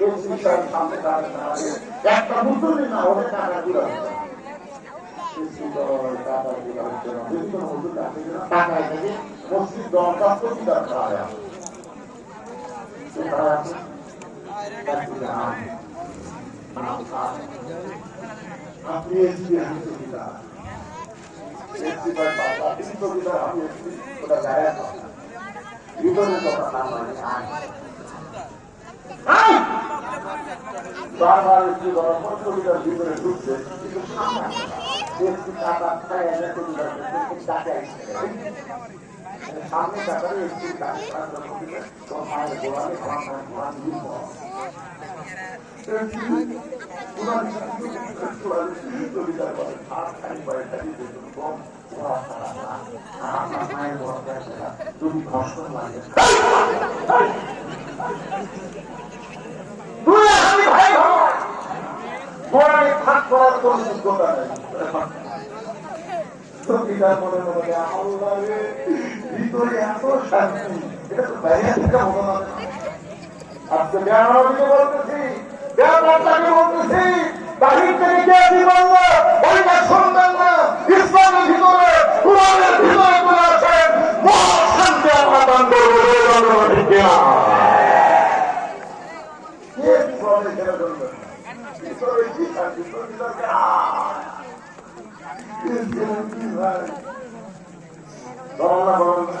বোঝা যায় না। এই শিক্ষার সামনে দাঁড়িয়ে দাঁড়িয়ে একটা মুসলিম না হলে টাকা দিল টাকায় থেকে মসজিদ দরখাস্ত দিতে খাওয়া আপনি এসপি আমি চকিদার এসপি ভাই বাবা আপনি চকিদার আমি এসপি ওটা গায়ে ভিতরে কথা না মানে আয় আয়! বারবার একটু চকিদার ভিতরে ঢুকছে কিন্তু। একটু টাকা টাকা সামনে টাকার তুমি কষ্ট লাগে করার আজকে বলতেছি বলতেছি বাহির থেকে কে কি বলল ওইটা শুনবেন না ইসলামের ভিতরে কোরআনের ভিতরে বলে আছেন মহা শান্তি আমরা দান করব এই জন্য ঠিক কিনা? কে কি বলে সেটা বলবেন না। ভিতরে কি শান্তি ভিতরে আহ! কি শান্তি ভাই বলেন না বলেন না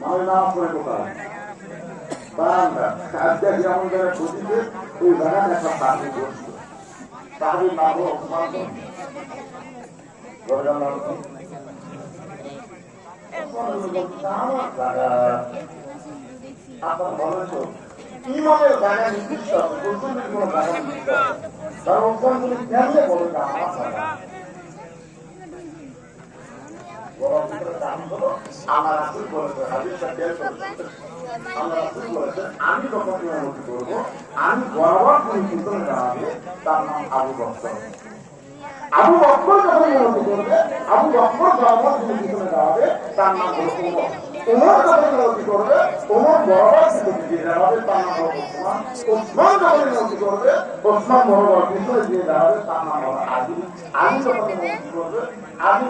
মানে নাম করে কোথায় বারান্দা আজকে যেমন যারা খুঁজিতে ওই জায়গায় একটা সাহাবি বসত সাহাবির নাম। আপনার বলেন তো ইমামের জায়গা নির্দিষ্ট নির্দিষ্ট গনি কেমনে বলে আমার হলো, বলেছে, হাদিসটা খেয়াল করেছে। আল্লাহ রাসূল বলেছেন, আমি যখন করব আমি বরাবর কোন পিছনে দাঁড়াবে তার নাম আবু বকর আবু বকর যখন করবে আবু বকর বরাবর কোন পিছনে দাঁড়াবে তার নাম হলো উমর যখন উমর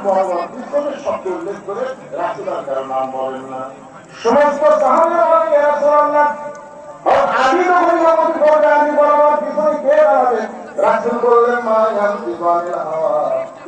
বরাবর পিছনে শব্দ উল্লেখ করে রাসূলের কারও নাম বলেন না। সমস্ত রাসূলুল্লাহ আর আলী যখন ইমামতি করবে, আলী বরাবর পিছনে কে দাঁড়াবে। রাসূল বললেন, মা হাওয়া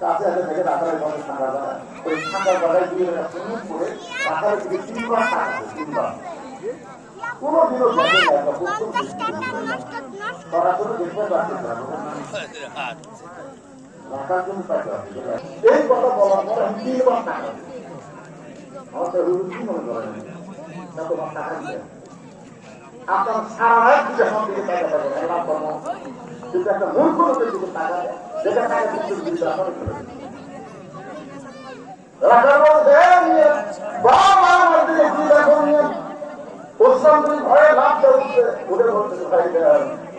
কাছে আছে থেকে রাখার ঘরে থাকা যায়। ওই থাকার জায়গায় দিয়ে সুইমিং করে রাখার দিকে তিনবার টাকা তিনবার। কোনো দিনও দেখে না একটা দেখতে পাচ্ছি রাখার জন্য টাকা এই কথা বলার পর আমি তিনবার টাকা আমার তো রুগী কি মনে করেন? তা তোমার টাকা আপনার সারা রাত যখন দিকে টাকা দেবেন আল্লাহ কিন্তু একটা মূর্খ লোকের দিকে টাকা যেটা টাকা কিন্তু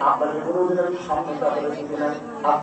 আপনাকে কোনোদিন আমি সামনে তাদের নাই।